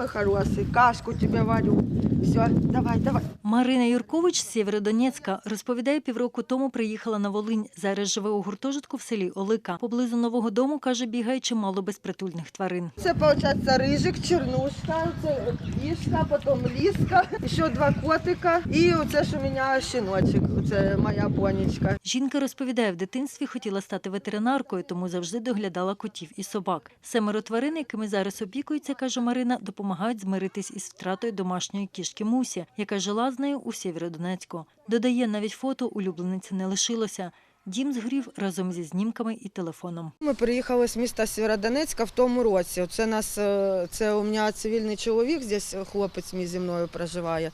мой хороший, кашку тебе варю. Все, давай, давай. Марина Юркович з Сєвєродонецька розповідає, півроку тому приїхала на Волинь. Зараз живе у гуртожитку в селі Олика. Поблизу нового дому каже, бігає чимало безпритульних тварин. Це, виходить, рижик, чернушка, це кішка, потім ліска, ще два котика. І оце ж у мене щіночок, це моя бонечка. Жінка розповідає, в дитинстві хотіла стати ветеринаркою, тому завжди доглядала котів і собак. Семеро тварин, якими зараз опікується, каже Марина, допомагають змиритись із втратою домашньої кішки Мусі, яка жила з нею у Сєвєродонецьку. Додає, навіть фото улюблениці не лишилося. Дім згорів разом зі знімками і телефоном. Ми приїхали з міста Сєвєродонецька в тому році. Це нас е, це у мене цивільний чоловік, здесь хлопець мій зі мною проживає.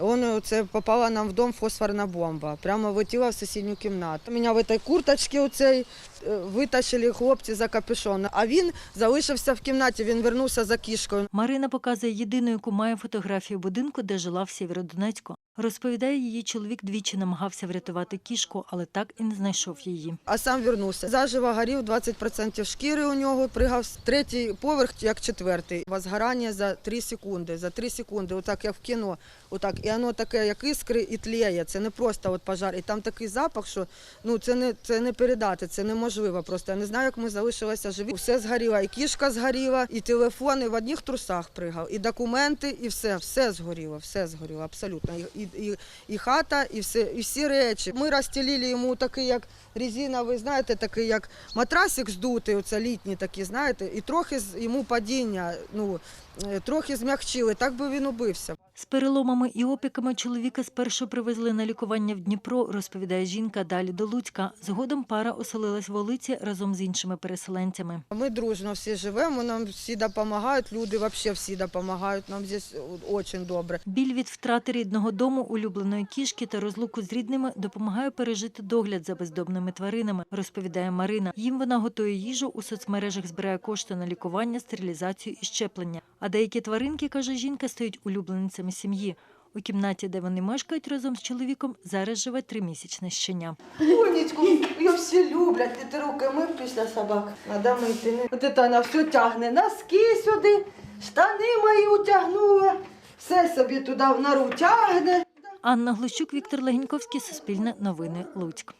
Он е, це попала нам в дом фосфорна бомба. Прямо влетіла в сусідню кімнату. Мене в цій курточці оцей е, витащили хлопці за капюшон. А він залишився в кімнаті. Він вернувся за кішкою. Марина показує єдину, яку має фотографію будинку, де жила в Сєвєродонецьку. Розповідає, її чоловік двічі намагався врятувати кішку, але так і не знайшов її. А сам вернувся. Заживо горів 20% шкіри у нього. Пригав третій поверх, як четвертий. Возгорання за 3 секунди. За 3 секунди, отак як в кіно. Отак. І воно таке, як іскри, і тліє. Це не просто от пожар. І там такий запах, що ну це не це не передати, це неможливо. Просто я не знаю, як ми залишилися живі. Все згоріло. І кішка згоріла, і телефон, і в одних трусах пригав, і документи, і все, все згоріло, все згоріло, абсолютно. І, і, і, хата, і все, і всі речі. Ми розстелили йому такий, як резиновий, знаєте, такий як матрасик здутий, оце літній такий, знаєте, і трохи йому падіння, ну е, трохи змягчили, так би він убився. З переломами і опіками чоловіка спершу привезли на лікування в Дніпро, розповідає жінка далі до Луцька. Згодом пара оселилась в Олиці разом з іншими переселенцями. Ми дружно всі живемо, нам всі допомагають, люди взагалі всі допомагають, нам здесь дуже добре. Біль від втрати рідного дому, улюбленої кішки та розлуку з рідними допомагає пережити догляд за бездомними тваринами, розповідає Марина. Їм вона готує їжу у соцмережах, збирає кошти на лікування, стерилізацію і щеплення. А деякі тваринки, каже жінка, стають улюбленицями сім'ї. У кімнаті, де вони мешкають разом з чоловіком, зараз живе тримісячне щеня. Лунечку, її всі люблять, ти руки ми після собак. Надо мити. От це вона все тягне, носки сюди, штани мої утягнула, все собі туди в нору тягне. Анна Глущук, Віктор Легеньковський, Суспільне новини, Луцьк.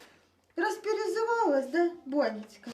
Розперезувалась, да, Бонечка?